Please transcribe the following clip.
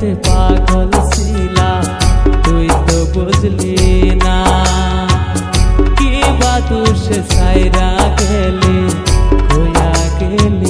প্রেমেতে পাগল ছিলা তুই তো বুঝলি না। কি বাতুষ সাইরা গেলি খোয়া গেলি?